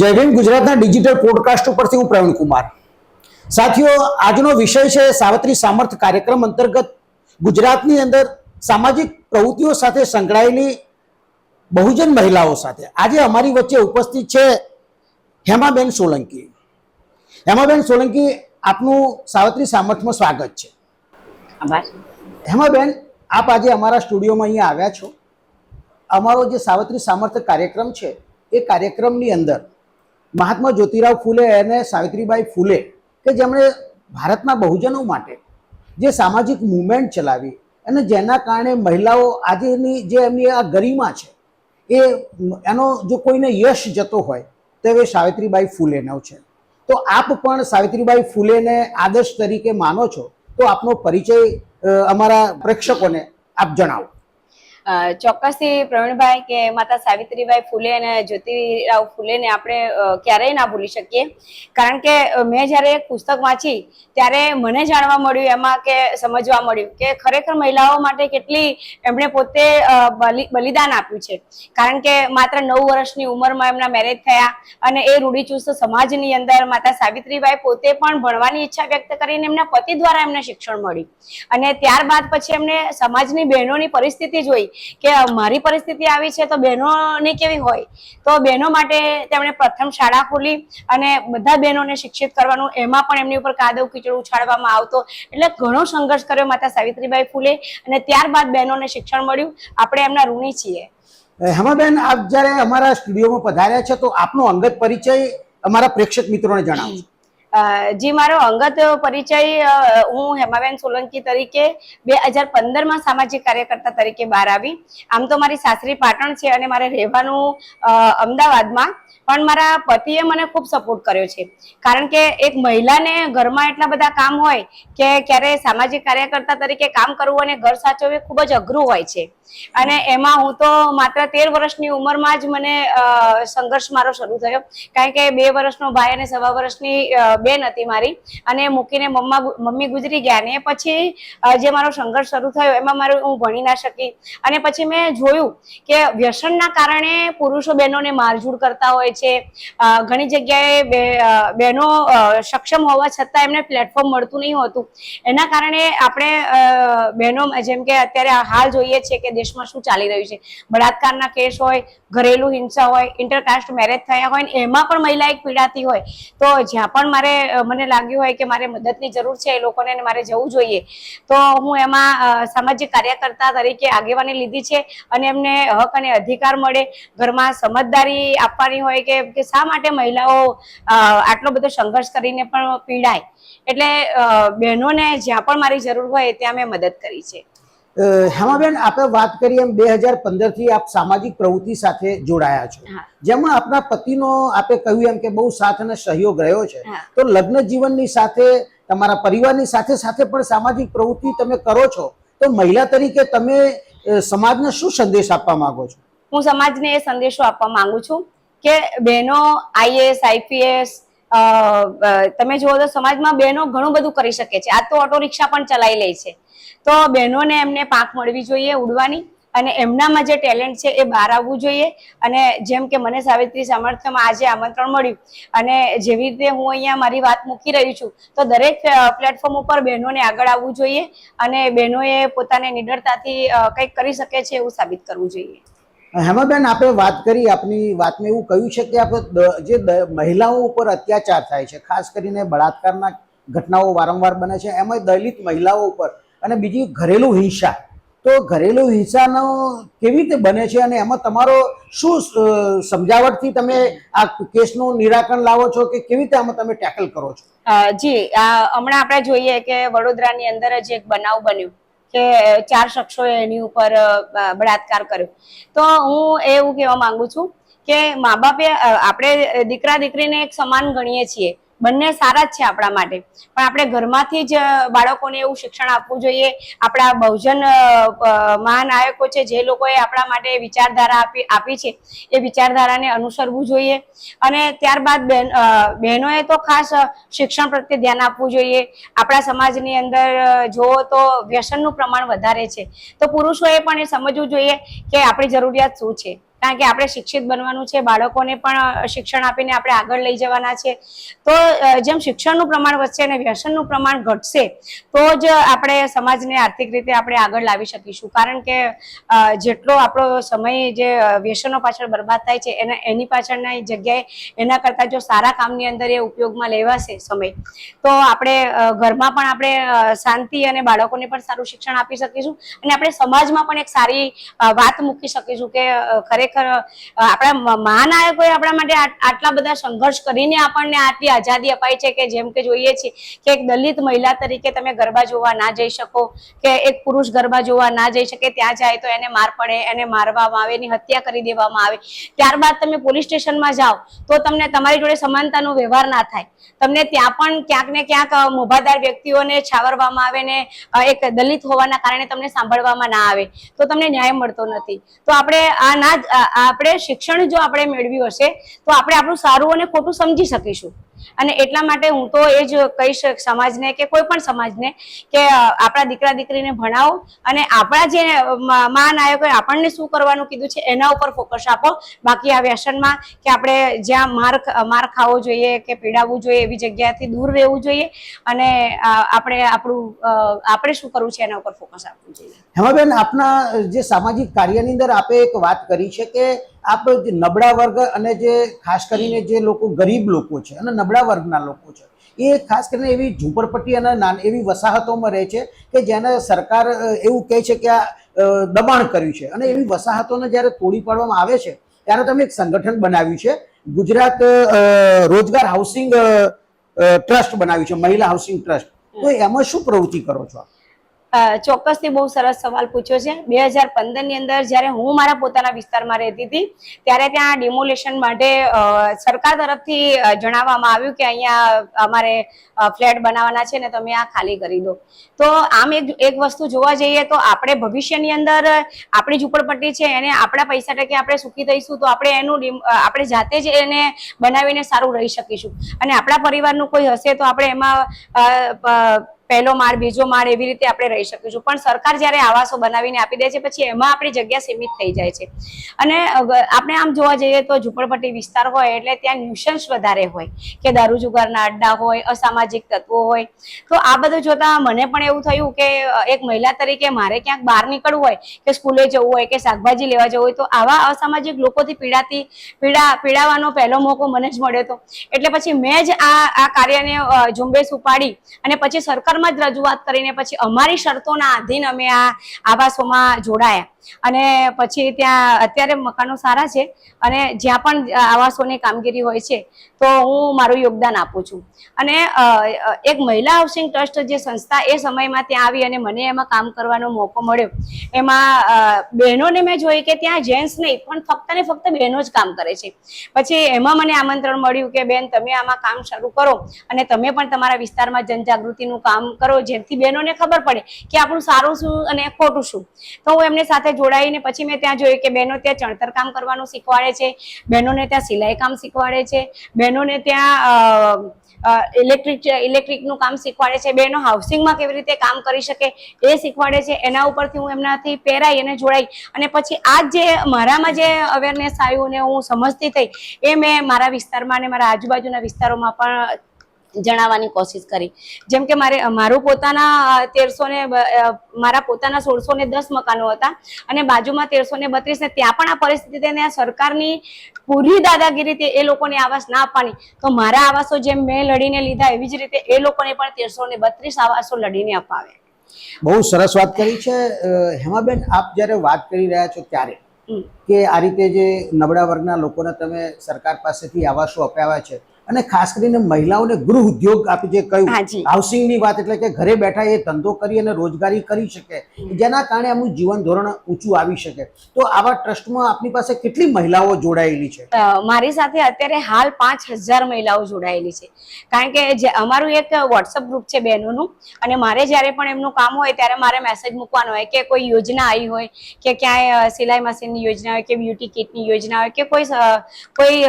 જય ભીમ ગુજરાતના digital podcast ઉપરથી હું પ્રવીણ કુમાર. સાથીઓ આજનો વિષય છે સાવત્રી સામર્થ કાર્યક્રમ અંતર્ગત ગુજરાતની અંદર સામાજિક પ્રવૃત્તિઓ સાથે સંકળાયેલી બહુજન મહિલાઓ સાથે. આજે અમારી વચ્ચે ઉપસ્થિત છે હેમાબેન સોલંકી. હેમાબેન સોલંકી આપનું સાવત્રી સામર્થમાં સ્વાગત છે. હેમાબેન આપ આજે અમારા સ્ટુડિયોમાં અહીંયા આવ્યા છો. અમારો જે સાવત્રી સામર્થ કાર્યક્રમ છે એ કાર્યક્રમની અંદર મહાત્મા જ્યોતિરાવ ફૂલે અને સાવિત્રીબાઈ ફૂલે કે જેમણે ભારતના બહુજનો માટે જે સામાજિક મુવમેન્ટ ચલાવી અને જેના કારણે મહિલાઓ આજેની જે એમની આ ગરિમા છે, એ એનો જો કોઈને યશ જતો હોય, તો એ સાવિત્રીબાઈ ફૂલેનો છે. તો આપ પણ સાવિત્રીબાઈ ફૂલેને આદર્શ તરીકે માનો છો, તો આપનો પરિચય અમારા પ્રેક્ષકોને આપ જણાવો. ચોક્કસથી પ્રવીણભાઈ કે માતા સાવિત્રીબાઈ ફૂલે અને જ્યોતિરાવ ફૂલેને આપણે ક્યારેય ના ભૂલી શકીએ. કારણ કે મેં જ્યારે એક પુસ્તક વાંચી, ત્યારે મને જાણવા મળ્યું એમાં કે, સમજવા મળ્યું કે ખરેખર મહિલાઓ માટે કેટલી એમણે પોતે બલિદાન આપ્યું છે. કારણ કે માત્ર નવ વર્ષની ઉંમરમાં એમના મેરેજ થયા અને એ રૂઢિચુસ્ત સમાજની અંદર માતા સાવિત્રીબાઈ પોતે પણ ભણવાની ઈચ્છા વ્યક્ત કરીને એમના પતિ દ્વારા એમને શિક્ષણ મળ્યું. અને ત્યારબાદ પછી એમને સમાજની બહેનોની પરિસ્થિતિ જોઈ કે મારી પરિસ્થિતિ આવી છે તો બહેનોની કેવી હોય? તો બહેનો માટે તેમણે પ્રથમ શાળા ખોલી અને બધા બહેનોને શિક્ષિત કરવાનું, એમાં પણ એમની ઉપર કાદવ કીચડ ઉછાળવામાં આવતો. એટલે ઘણો સંઘર્ષ કર્યો માતા સાવિત્રીબાઈ ફૂલે અને ત્યારબાદ બહેનોને શિક્ષણ મળ્યું. આપણે એમના ઋણી છીએ. હેમાબેન, આપ જ્યારે અમારા સ્ટુડિયોમાં પધાર્યા છે તો આપનો અંગત પરિચય અમારા પ્રેક્ષક મિત્રોને જણાવજો. જી, મારો અંગત પરિચય હું હેમાબેન સોલંકી તરીકે બે હજાર પંદરમાં સામાજિક કાર્યકર્તા તરીકે બહાર આવી. આમ તો મારી સાસરી પાટણ છે અને મારે રહેવાનું અમદાવાદમાં. પણ મારા પતિએ મને ખૂબ સપોર્ટ કર્યો છે. કારણ કે એક મહિલાને ઘરમાં એટલા બધા કામ હોય કે ક્યારે સામાજિક કાર્યકર્તા તરીકે કામ કરવું અને ઘર સાચવવું ખૂબ જ અઘરું હોય છે. અને એમાં હું તો માત્ર તેર વર્ષની ઉંમરમાં જ મને સંઘર્ષ મારો શરૂ થયો. કારણ કે બે વર્ષનો ભાઈ અને સવા વર્ષની બેન હતી મારી. અને મૂકીને મમ્મા મમ્મી ગુજરી ગયા ને પછી જે મારો સંઘર્ષ શરૂ થયો એમાં મારું હું ભણી ના શકી. અને પછી મેં જોયું કે વ્યસનના કારણે પુરુષો બહેનોને મારઝૂડ કરતા હોય છે. ઘણી જગ્યાએ બહેનો સક્ષમ હોવા છતાં એમને પ્લેટફોર્મ મળતું નહીં હોતું. એના કારણે આપણે બહેનો જેમ કે અત્યારે હાલ જોઈએ છે કે દેશમાં શું ચાલી રહ્યું છે. બળાત્કારના કેસ હોય, ઘરેલું હિંસા હોય ઇન્ટરકાસ્ટ મેરેજ થયા હોય ને એમાં પણ મહિલા એક પીડાતી હોય. તો જ્યાં પણ મારે અ, મને લાગ્યું હોય કે મારે મદદની જરૂર છે એ લોકોને મારે જવું જોઈએ. તો હું એમાં સામાજિક કાર્યકર્તા તરીકે આગેવાની લીધી છે અને એમને હક અને અધિકાર મળે. ઘરમાં સમજદારી આપવાની હોય કે શા માટે મહિલાઓ આટલો બધો સંઘર્ષ કરીને પણ પીડાય. એટલે બહેનોને જ્યાં પણ મારી જરૂર હોય ત્યાં મેં મદદ કરી છે. હેમાબેન આપણે વાત કરી એમ બે હજાર પંદરથી આપ સામાજિક પ્રવૃત્તિ સાથે જોડાયા છો. જેમાં આપના પતિનો આપે કહ્યું એમ કે બહુ સાથ અને સહયોગ રહ્યો છે. તો લગ્ન જીવનની સાથે તમારા પરિવારની સાથે સાથે પણ સામાજિક પ્રવૃત્તિ તમે કરો છો. તો મહિલા તરીકે તમે સમાજને શું સંદેશ આપવા માંગો છો? હું સમાજને એ સંદેશો આપવા માંગુ છું કે બહેનો આઈએસ આઈપીએસ તમે જુઓ તો સમાજમાં બહેનો ઘણું બધું કરી શકે છે. આ તો ઓટો રિક્ષા પણ ચલાવી લે છે. તો બહેનોને એમને પાંખ મળવી જોઈએ ઉડવાની અને એમનામાં જે ટેલેન્ટ છે એ બહાર આવવું જોઈએ. અને જેમ કે મને સાવિત્રી સામર્થ્યમાં આજે આમંત્રણ મળ્યું. અને જેવી રીતે હું અહીંયા મારી વાત મૂકી રહી છું, તો દરેક પ્લેટફોર્મ ઉપર બહેનોને આગળ આવવું જોઈએ અને બહેનોએ પોતાને નિડરતાથી કંઈક કરી શકે છે એવું સાબિત કરવું જોઈએ. હેમાબેન, આપણે વાત કરી આપની વાતમાં એવું કહ્યું છે કે આપણે જે મહિલાઓ ઉપર અત્યાચાર થાય છે, ખાસ કરીને બળાત્કારના ઘટનાઓ વારંવાર બને છે એમાં દલિત મહિલાઓ ઉપર અને બીજી ઘરેલું હિંસા. તો ઘરેલું હિંસાનો કેવી રીતે બને છે અને એમાં તમારો શું સમજાવટથી તમે આ કેસનું નિરાકરણ લાવો છો કે કેવી રીતે આમાં તમે ટેકલ કરો છો? જી હમણાં આપણે જોઈએ કે વડોદરાની અંદર જ એક બનાવ બન્યો. કે ચાર શખ્સોએ એની ઉપર બળાત્કાર કર્યો. તો હું એવું કહેવા માંગુ છું કે મા બાપે આપણે દીકરા દીકરીને એક સમાન ગણીએ છીએ. બંને સારા જ છે આપણા માટે. પણ આપણે ઘરમાંથી જ બાળકોને એવું શિક્ષણ આપવું જોઈએ. આપણા બહુજન મહાનાયકો છે, જે લોકોએ આપણા માટે વિચારધારા આપી આપી છે, એ વિચારધારાને અનુસરવું જોઈએ. અને ત્યારબાદ બહેન બહેનોએ તો ખાસ શિક્ષણ પ્રત્યે ધ્યાન આપવું જોઈએ. આપણા સમાજની અંદર જુઓ તો વ્યસનનું પ્રમાણ વધારે છે. તો પુરુષોએ પણ એ સમજવું જોઈએ કે આપણી જરૂરિયાત શું છે. કારણ કે આપણે શિક્ષિત બનવાનું છે બાળકોને પણ શિક્ષણ આપીને આપણે આગળ લઈ જવાના છે. તો જેમ શિક્ષણનું પ્રમાણ વધશે અને વ્યસનનું પ્રમાણ ઘટશે તો જ આપણે સમાજને આર્થિક રીતે આપણે આગળ લાવી શકીશું. કારણ કે જેટલો આપણો સમય જે વ્યસનો પાછળ બરબાદ થાય છે એના એની પાછળના જગ્યાએ એના કરતાં જો સારા કામની અંદર એ ઉપયોગમાં લેવાશે સમય તો આપણે ઘરમાં પણ આપણે શાંતિ અને બાળકોને પણ સારું શિક્ષણ આપી શકીશું. અને આપણે સમાજમાં પણ એક સારી વાત મૂકી શકીશું કે અ, ખરેખર આપણા મહાનાયકોએ આપણા માટે આટલા બધા સંઘર્ષ કરીને આપણને આટલી આઝાદી અપાઈ છે કે જેમ કે જોઈએ છીએ કે એક દલિત મહિલા તરીકે તમે ગરબા જોવા ના જઈ શકો, કે એક પુરુષ ગરબા જોવા ના જઈ શકે, ત્યાં જાય તો એને માર પડે, એને મારવામાં આવે, એની હત્યા કરી દેવામાં આવે. ત્યારબાદ તમે પોલીસ સ્ટેશનમાં જાઓ, તો તમને તમારી જોડે સમાનતાનો વ્યવહાર ના થાય. તમને ત્યાં પણ ક્યાંક ને ક્યાંક મોભાદાર વ્યક્તિઓને છાવરવામાં આવે ને એક દલિત હોવાના કારણે તમને સાંભળવામાં ના આવે. તો તમને ન્યાય મળતો નથી. તો આપણે આ ના આપણે શિક્ષણ જો આપણે મેળવ્યું હશે તો આપણે આપણું સારું અને ખોટું સમજી શકીશું. અને એટલા માટે હું તો એ જ કહીશ સમાજને કે કોઈ પણ સમાજને કે આપણા દીકરા દીકરીને ભણાવો અને આપણા જે મહાનાયકોએ આપણને શું કરવાનું કીધું છે એના ઉપર ફોકસ આપો. બાકી આ વ્યસનમાં કે આપણે જ્યાં માર માર ખાવો જોઈએ કે પીડાવવું જોઈએ એવી જગ્યાથી દૂર રહેવું જોઈએ અને આપણે આપણું આપણે શું કરવું છે એના ઉપર ફોકસ આપવું જોઈએ. હેમાબેન, આપના જે સામાજિક કાર્યની અંદર આપે એક વાત કરી છે કે આપ જે નબળા વર્ગ અને જે ખાસ કરીને જે લોકો ગરીબ લોકો છે અને નબળા વર્ગના લોકો છે, એ ખાસ કરીને એવી ઝૂંપડપટ્ટી અને નાન, એવી વસાહતોમાં રહે છે કે જેને સરકાર એવું કહે છે કે આ દબાણ કર્યું છે અને એવી વસાહતોને જ્યારે તોડી પાડવામાં આવે છે, ત્યારે તમે એક સંગઠન બનાવ્યું છે, ગુજરાત રોજગાર હાઉસિંગ ટ્રસ્ટ બનાવ્યું છે, મહિલા હાઉસિંગ ટ્રસ્ટ તો એમાં શું પ્રવૃત્તિ કરો છો આપ? ચોક્કસથી બહુ સરસ સવાલ પૂછ્યો છે. બે હજાર પંદરની અંદર જ્યારે હું મારા પોતાના વિસ્તારમાં રહેતી હતી, ત્યારે ત્યાં ડિમોલેશન માટે સરકાર તરફથી જણાવવામાં આવ્યું કે અહીંયા અમારે ફ્લેટ બનાવવાના છે ને તમે આ ખાલી કરી દો. તો આમ એક એક વસ્તુ જોવા જઈએ તો આપણે ભવિષ્યની અંદર આપણી ઝૂંપડપટ્ટી છે, એને આપણા પૈસા ટકે આપણે સુખી થઈશું, તો આપણે એનું આપણે જાતે જ એને બનાવીને સારું રહી શકીશું. અને આપણા પરિવારનું કોઈ હશે તો આપણે એમાં પહેલો માળ, બીજો માળ એવી રીતે આપણે રહી શકીશું. પણ સરકાર જ્યારે આવાસો બનાવીને આપી દે છે, પછી એમાં આપણી જગ્યા સીમિત થઈ જાય છે. અને આપણે આમ જોવા જઈએ તો ઝૂંપડપટ્ટી વિસ્તાર હોય એટલે ત્યાં ન્યુસન્સ વધારે હોય કે દારૂ જુગારના અડ્ડા હોય, અસામાજિક તત્વો હોય. તો આ બધું જોતા મને પણ એવું થયું કે એક મહિલા તરીકે મારે ક્યાંક બહાર નીકળવું હોય કે સ્કૂલે જવું હોય કે શાકભાજી લેવા જવું હોય તો આવા અસામાજિક લોકોથી પીડાતી, પીડા, પીડાવાનો પહેલો મોકો મને જ મળ્યો હતો. એટલે પછી મેં જ આ આ કાર્યને ઝુંબેશ ઉપાડી અને પછી સરકારમાં જ રજૂઆત કરીને પછી અમારી શરતોના આધીન અમે આ આવાસોમાં જોડાયા. અને પછી ત્યાં અત્યારે મકાનો સારા છે અને જ્યાં પણ આવાસોની કામગીરી હોય છે, તો હું મારું યોગદાન આપું છું. અને એક મહિલા હાઉસિંગ ટ્રસ્ટ જે સંસ્થા એ સમયમાં ત્યાં આવી અને મને એમાં કામ કરવાનો મોકો મળ્યો. એમાં બહેનોને મેં જોઈ કે ત્યાં જેન્ટ્સ નહીં, પણ ફક્ત ને ફક્ત બહેનો જ કામ કરે છે. પછી એમાં મને આમંત્રણ મળ્યું કે, બેન, તમે આમાં કામ શરૂ કરો અને તમે પણ તમારા વિસ્તારમાં જનજાગૃતિનું કામ કરો જેથી બહેનોને ખબર પડે કે આપણું સારું શું અને ખોટું શું. તો હું એમની સાથે જોડાઈને પછી મેં ત્યાં જોયું કે બહેનો ત્યાં ચણતર કામ કરવાનું શીખવાડે છે, બહેનોને ત્યાં સિલાઈ કામ શીખવાડે છે, બહેનોને ત્યાં ઇલેક્ટ્રિક ઇલેક્ટ્રિકનું કામ શીખવાડે છે, બહેનો હાઉસિંગમાં કેવી રીતે કામ કરી શકે એ શીખવાડે છે, એના ઉપરથી હું એમનાથી પહેરાઈ અને જોડાઈ. અને પછી આ જે મારામાં જે અવેરનેસ આવ્યું ને હું સમજતી થઈ, એ મેં મારા વિસ્તારમાં અને મારા આજુબાજુના વિસ્તારોમાં પણ જણાવવાની કોશિશ કરી. જેમ કે મારે મારું પોતાના તેરસો ને મારા પોતાના સોળસો ને દસ મકાનો હતા અને બાજુમાં તેરસો ને બત્રીસ ને ત્યાં પણ આ પરિસ્થિતિ તેને સરકારની પૂરી દાદાગીરી એ લોકોને આવાસ ના આપવાની. તો મારા આવાસો જેમ મેં લડીને લીધા એવી જ રીતે એ લોકોને પણ તેરસો ને બત્રીસ આવાસો લડીને અપાવે. બહુ સરસ વાત કરી છે. હેમાબેન આપ જ્યારે વાત કરી રહ્યા છો ત્યારે કે આ રીતે જે નબળા વર્ગના લોકોને તમે સરકાર પાસેથી આવાસો અપાવ્યા છે અને ખાસ કરીને મહિલાઓને ગૃહ ઉદ્યોગ આપી જે કહ્યું હાઉસિંગ હાઉસિંગની વાત એટલે કે ઘરે બેઠા એ ધંધો કરી અને રોજગારી કરી શકે જેના કારણે એમનું જીવન ધોરણ ઊંચું આવી શકે. તો આવા ટ્રસ્ટમાં આપની પાસે કેટલી મહિલાઓ જોડાયેલી છે? મારી સાથે અત્યારે હાલ પાંચ હજાર મહિલાઓ જોડાયેલી છે. કારણ કે જે અમારું એક વોટ્સઅપ ગ્રુપ છે બહેનોનું અને મારે જ્યારે પણ એમનું કામ હોય ત્યારે મારે મેસેજ મૂકવાનો હોય કે કોઈ યોજના આવી હોય કે ક્યાંય સિલાઈ મશીનની યોજના હોય કે બ્યુટી કિટની યોજના હોય કે કોઈ કોઈ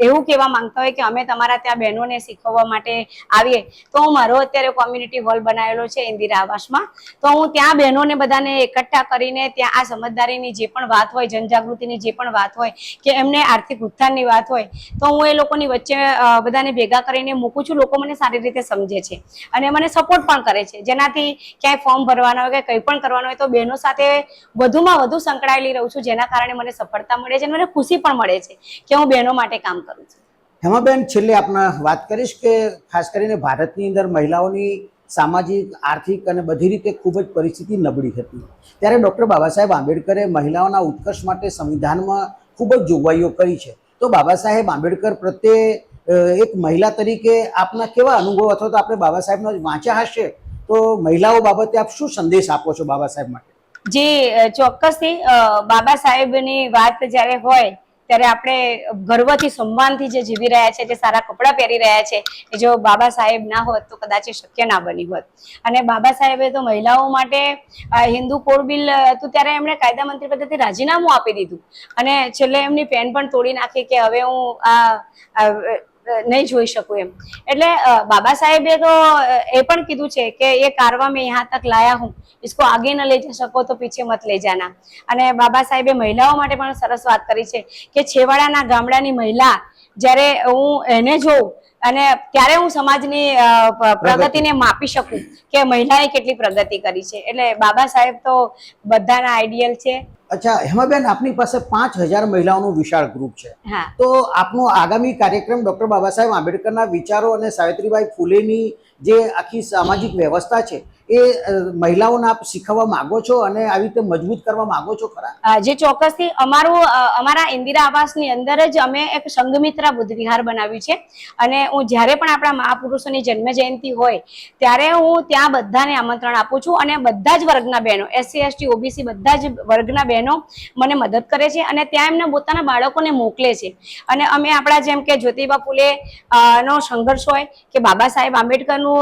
એવું કહેવા માંગતા હોય કે અમે તમારા ત્યાં બહેનોને શીખવવા માટે આવીએ. તો હું મારો અત્યારે કોમ્યુનિટી હોલ બનાવેલો છે ઇન્દિરા આવાસમાં. તો હું ત્યાં બહેનોને બધાને એકઠા કરીને ત્યાં આ સમજદારીની જે પણ વાત હોય, જનજાગૃતિની જે પણ વાત હોય કે એમને આર્થિક ઉત્થાનની વાત હોય, તો હું એ લોકોની વચ્ચે બધાને ભેગા કરીને મૂકું છું. લોકો મને સારી રીતે સમજે છે અને મને સપોર્ટ પણ કરે છે. જેનાથી ક્યાંય ફોર્મ ભરવાના હોય કે કંઈ પણ કરવાનું હોય તો બહેનો સાથે વધુમાં વધુ સંકળાયેલી રહું છું. જેના કારણે મને સફળતા મળે છે અને મને ખુશી પણ મળે છે કે હું બહેનો માટે કામ કરું છું. હેમાબેન, છેલ્લે આપને વાત કરીશ કે ખાસ કરીને ભારતની અંદર મહિલાઓની સામાજિક, આર્થિક અને બધી રીતે ખૂબ જ પરિસ્થિતિ નબળી હતી. ત્યારે ડૉક્ટર બાબા સાહેબ આંબેડકરે મહિલાઓના ઉત્કર્ષ માટે સંવિધાનમાં ખૂબ જ જોગવાઈઓ કરી છે. તો બાબા સાહેબ આંબેડકર પ્રત્યે એક મહિલા તરીકે આપના કેવા અનુભવ અથવા તો આપણે બાબા સાહેબનો વાંચ્યા હશે? તો મહિલાઓ બાબતે આપ શું સંદેશ આપો છો બાબા સાહેબ માટે? જે ચોક્કસથી બાબા સાહેબની વાત જ્યારે હોય ત્યારે આપણે ગર્વથી, સન્માનથી જે જીવી રહ્યા છે, જે સારા કપડાં પહેરી રહ્યા છે, એ જો બાબા સાહેબ ના હોત તો કદાચ શક્ય ના બની હોત. અને બાબા સાહેબે તો મહિલાઓ માટે હિન્દુ કોડ બિલ હતું ત્યારે એમણે કાયદા મંત્રી પદેથી રાજીનામું આપી દીધું. અને છેલ્લે એમની પેન પણ તોડી નાખી કે હવે હું આ નહીં જોઈ શકું એમ એટલે અ, બાબા સાહેબે તો અ, એ પણ કીધું છે કે એ કારવા મેં यहाँ તક લાયા હું इसको आगे न ले जा सको તો પીછે મત લઈ જાના અને બાબા સાહેબે મહિલાઓ માટે પણ સરસ વાત કરી છે કે છેવાડાના ગામડાની મહિલા જ્યારે હું એને જોઉં અને ત્યારે હું સમાજની અ, પ- પ્રગતિને માપી શકું કે મહિલાએ કેટલી પ્રગતિ કરી છે એટલે બાબા સાહેબ તો બધાના આઈડિયલ છે અચ્છા હેમાબેન આપની પાસે પાંચ હજાર મહિલાઓનું વિશાળ ગ્રુપ છે. તો આપનો આગામી કાર્યક્રમ ડૉક્ટર બાબા સાહેબ આંબેડકરના વિચારો અને સાવિત્રીબાઈ ફૂલેની જે આખી સામાજિક વ્યવસ્થા છે એ મહિલાઓને આપ શીખવવા માંગો છો અને આવી રીતે મજબૂત કરવા માંગો છો ખરા? જે ચોક્કસથી અમારું અમારા ઇન્દિરા આવાસની અંદર જ અમે એક સંઘમિત્રા બુદ્ધ વિહાર બનાવ્યું છે. અને હું જ્યારે પણ આપણા મહાપુરુષોની જન્મ જયંતિ હોય, ત્યારે હું ત્યાં બધાને આમંત્રણ આપું છું અને બધા જ વર્ગના બહેનો એસસી એસટી ઓબીસી બધા જ વર્ગના બહેનો મને મદદ કરે છે અને ત્યાં એમને પોતાના બાળકોને મોકલે છે. અને અમે આપણા જેમ કે જ્યોતિબા ફૂલે નો સંઘર્ષ હોય કે બાબા સાહેબ આંબેડકરનું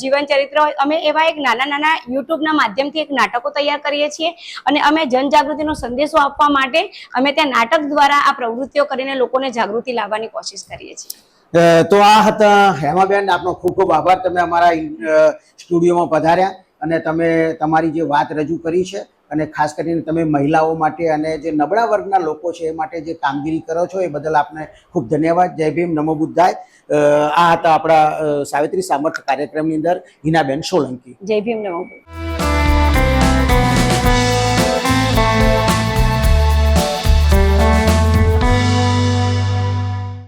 જીવન ચરિત્ર હોય, અમે એવા એક નાના નાના યુટ્યુબના માધ્યમથી એક નાટકો તૈયાર કરીએ છીએ અને અમે જનજાગૃતિનો સંદેશો આપવા માટે અમે ત્યાં નાટક દ્વારા આ પ્રવૃત્તિઓ કરીને લોકોને જાગૃતિ લાવવાની કોશિશ કરીએ છીએ. તો આ હતા હેમાબેન, આપનો ખૂબ ખૂબ આભાર. તમે અમારા સ્ટુડિયોમાં પધાર્યા અને તમે તમારી જે વાત રજૂ કરી છે અને ખાસ કરીને તમે મહિલાઓ માટે અને જે નબળા વર્ગના લોકો છે એ માટે જે કામગીરી કરો છો એ બદલ આપને ખૂબ ધન્યવાદ. જય ભીમ, નમો બુદ્ધાય. આ હતા આપણા સાવિત્રી સામર્થ કાર્યક્રમની અંદર હિનાબેન સોલંકી. જય ભીમ, નમો બુદ્ધાય.